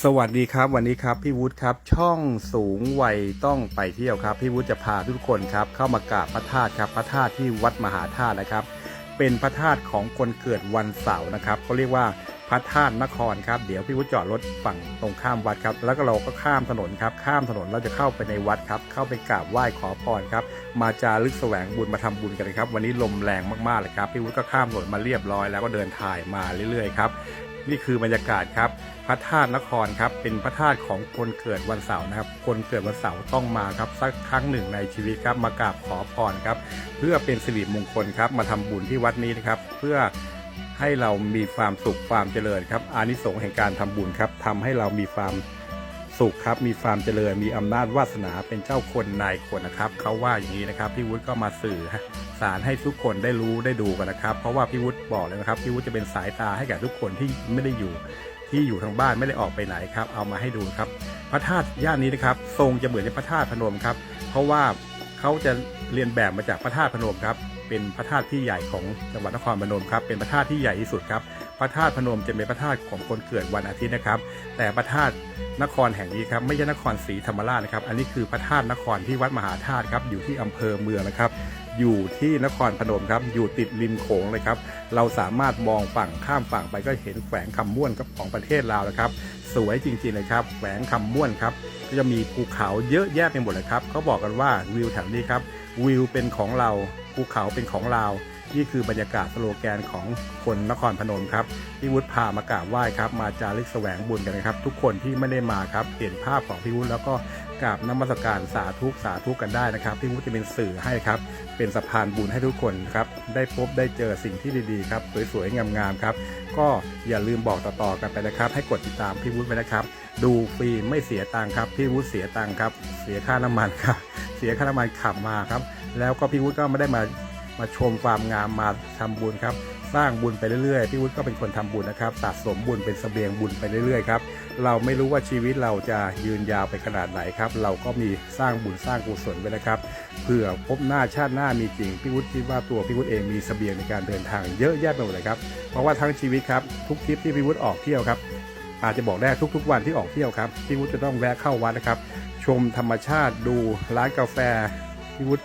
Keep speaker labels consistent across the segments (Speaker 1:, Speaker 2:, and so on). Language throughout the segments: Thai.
Speaker 1: สวัสดีครับวันนี้ครับพี่วุฒิครับช่องสูงวัยต้องไปเที่ยวครับ พี่วุฒิจะพาทุกคนครับเข้ามากราบพระธาตุครับพระธาตุที่วัดมหาธาตุนะครับ เป็นพระธาตุของคนเกิดวันเสาร์นะครับเขาเรียกว่าพระธาตุนครครับเดี๋ยวพี่วุฒิจอดรถฝั่งตรงข้ามวัดครับ แล้วก็เราก็ข้ามถนนครับข้ามถนนเราจะเข้าไปในวัดครับเข้าไปกราบไหว้ขอพรครับมาจารึกแสวงบุญมาทำบุญกันเลยครับ วันนี้ลมแรงมากๆเลยครับพี่วุฒิก็ข้ามถนนมาเรียบร้อยแล้วก็เดินถ่ายมาเรื่อยๆครับ นี่คือบรรยากาศครับ พระธาตุนครครับ เป็นพระธาตุของคนเกิดวันเสาร์นะครับ คนเกิดวันเสาร์ต้องมาครับสักครั้งหนึ่งในชีวิตครับ มากราบขอพรครับ เพื่อเป็นสิริมงคลครับ มาทำบุญที่วัดนี้นะครับ เพื่อให้เรามีความสุขความเจริญครับ อานิสงส์แห่งการทำบุญครับทำให้เรามีความ สุขครับ มีความเจริญ มีอำนาจวาสนาเป็นเจ้าคนนายคนนะครับเขาว่าอย่างนี้นะครับพี่วุฒิก็มาสื่อสารให้ทุกคนได้รู้ได้ดูกันนะครับ เพราะว่าพี่วุฒิบอกเลยนะครับพี่วุฒิจะเป็นสายตาให้กับทุกคนที่ไม่ได้อยู่ที่อยู่ทางบ้านไม่ได้ออกไปไหนครับ เอามาให้ดูครับ พระธาตุย่านนี้นะครับ ทรงจะเหมือนในพระธาตุพนมครับ เพราะว่าเขาจะเรียนแบบมาจากพระธาตุพนมครับ เป็นพระธาตุที่ใหญ่ของจังหวัดนครพนมครับ เป็นพระธาตุที่ใหญ่ที่สุดครับ ระธาตุพนมจะเป็นพระธาตุของคนเกิดวันอาทิตย์นะครับ แต่พระธาตุนครแห่งนี้ครับไม่ใช่นครศรีธรรมราชนะครับ อันนี้คือพระธาตุนครที่วัดมหาธาตุครับอยู่ที่อำเภอเมืองนะครับ อยู่ที่นครพนมครับอยู่ติดริมโขงเลยครับ เราสามารถมองฝั่งข้ามฝั่งไปก็เห็นแขวงคำม่วนครับของประเทศลาวนะครับ สวยจริงๆเลยครับแขวงคำม่วนครับก็จะมีภูเขาเยอะแยะไปหมดเลยครับเขาบอกกันว่าวิวแถวนี้ครับวิวเป็นของเราภูเขาเป็นของเรา นี่คือบรรยากาศสโลแกนของคนนครพนมครับพี่วุฒิพามากราบไหว้ครับ มาจารึกแสวงบุญกันนะครับ ทุกคนที่ไม่ได้มาครับ เห็นภาพของพี่วุฒิแล้วก็กราบน้ำมัสการสาธุสาธุกันได้นะครับพี่วุฒิจะเป็นสื่อให้ครับ เป็นสะพานบุญให้ทุกคนครับ ได้พบได้เจอสิ่งที่ดีๆครับสวยๆงามๆครับ ก็อย่าลืมบอกต่อๆกันไปนะครับ ให้กดติดตามพี่วุฒิไปนะครับ ดูฟรีไม่เสียตังค์ครับพี่วุฒิเสียตังค์ครับ เสียค่าน้ำมันครับ เสียค่าน้ำมันขับมาครับ แล้วก็พี่วุฒิก็ไม่ได้มา มาชมความงามมาทำบุญครับ สร้างบุญไปเรื่อยๆพี่วุฒิก็เป็นคนทำบุญนะครับสะสมบุญเป็นเสบียงบุญไปเรื่อยๆครับเราไม่รู้ว่าชีวิตเราจะยืนยาวไปขนาดไหนครับ เราก็มีสร้างบุญสร้างกุศลไว้นะครับเผื่อพบหน้าชาติหน้ามีจริงพี่วุฒิคิดว่าตัวพี่วุฒิเองมีเสบียงในการเดินทางเยอะแยะไปหมดเลยครับเพราะว่าทั้งชีวิตครับทุกทริปที่พี่วุฒิออกเที่ยวครับอาจจะบอกได้ทุกๆวันที่ออกเที่ยวครับพี่วุฒิจะต้องแวะเข้าวัดนะครับ ชมธรรมชาติดูร้านกาแฟพี่วุฒิ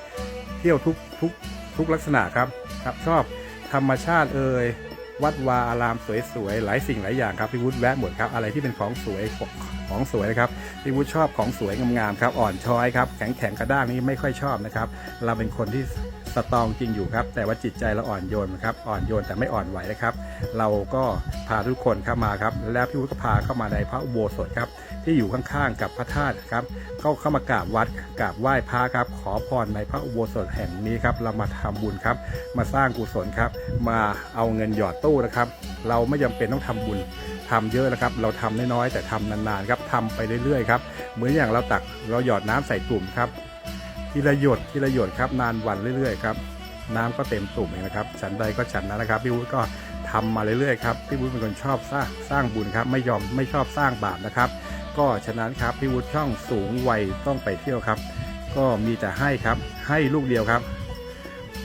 Speaker 1: เที่ยวทุกทุก ทุกลักษณะครับครับ ชอบธรรมชาติเอ่ยวัดวาอารามสวยๆหลายสิ่งหลายอย่างครับพี่วุฒิแวะหมดครับอะไรที่เป็นของสวยของสวยนะครับพี่วุฒิชอบของสวยงามๆครับอ่อนช้อยครับแข็งแข็งกระด้างนี้ไม่ค่อยชอบนะครับเราเป็นคนที่สตรองจริงอยู่ครับ แต่ว่าจิตใจเราอ่อนโยนครับอ่อนโยนแต่ไม่อ่อนไหวนะครับ เราก็พาทุกคนเข้ามาครับ แล้วพี่วุฒิก็พาเข้ามาในพระอุโบสถครับ ที่อยู่ข้างๆกับพระธาตุครับเข้าเข้ามากราบวัดกราบไหว้พระครับขอพรในพระอุโบสถแห่งนี้ครับเรามาทำบุญครับ มาสร้างกุศลครับ มาเอาเงินหยอดตู้นะครับ เราไม่จำเป็นต้องทำบุญทำเยอะนะครับ เราทำน้อยๆแต่ทำนานๆครับทำไปเรื่อยๆครับเหมือนอย่างเราตักเราหยอดน้ำใส่ตุ่มครับทีละหยดทีละหยดครับนานวันเรื่อยๆครับน้ำก็เต็มตุ่มเองนะครับฉันใดก็ฉันนั้นนะครับพี่วุฒิก็ทำมาเรื่อยๆครับพี่วุฒิเป็นคนชอบสร้างสร้างบุญครับ ไม่ยอมไม่ชอบสร้างบาปนะครับ ก็ฉะนั้นครับพี่วุฒิช่องสูงวัยต้องไปเที่ยวครับ ก็มีแต่ให้ครับ ให้ลูกเดียวครับ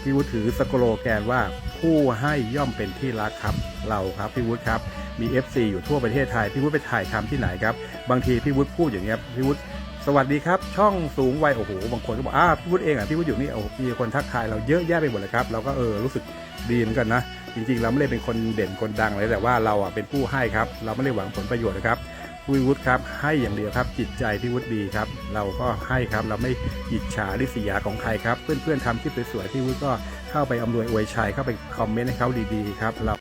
Speaker 1: พี่วุฒิถือสโกโลแกนว่าผู้ให้ย่อมเป็นที่รักครับ เราครับพี่วุฒิครับมี FC อยู่ทั่วประเทศไทยพี่วุฒิไปถ่ายทำที่ไหนครับ บางทีพี่วุฒิพูดอย่างเงี้ยพี่วุฒิสวัสดีครับ ช่องสูงวัยโอ้โหบางคนก็บอกอ้าพี่วุฒิเองอะพี่วุฒิอยู่นี่โอ้โหมีคนทักทายเราเยอะแยะไปหมดเลยครับเราก็เออรู้สึกดีเหมือนกันนะจริงๆ เราไม่ได้เป็นคนเด่นคนดังเลยแต่ว่าเราอะเป็นผู้ให้ครับ เราไม่ได้หวังผลประโยชน์นะครับ พี่วุฒิครับ ให้อย่างเดียวครับ จิตใจพี่วุฒิดีครับ เราก็ให้ครับเราไม่อิจฉาริษยาของใครครับ เพื่อนๆทำคลิปสวยๆพี่วุฒิก็เข้าไปอำนวยอวยชัยเข้าไปคอมเมนต์ให้เขาดีๆครับเรา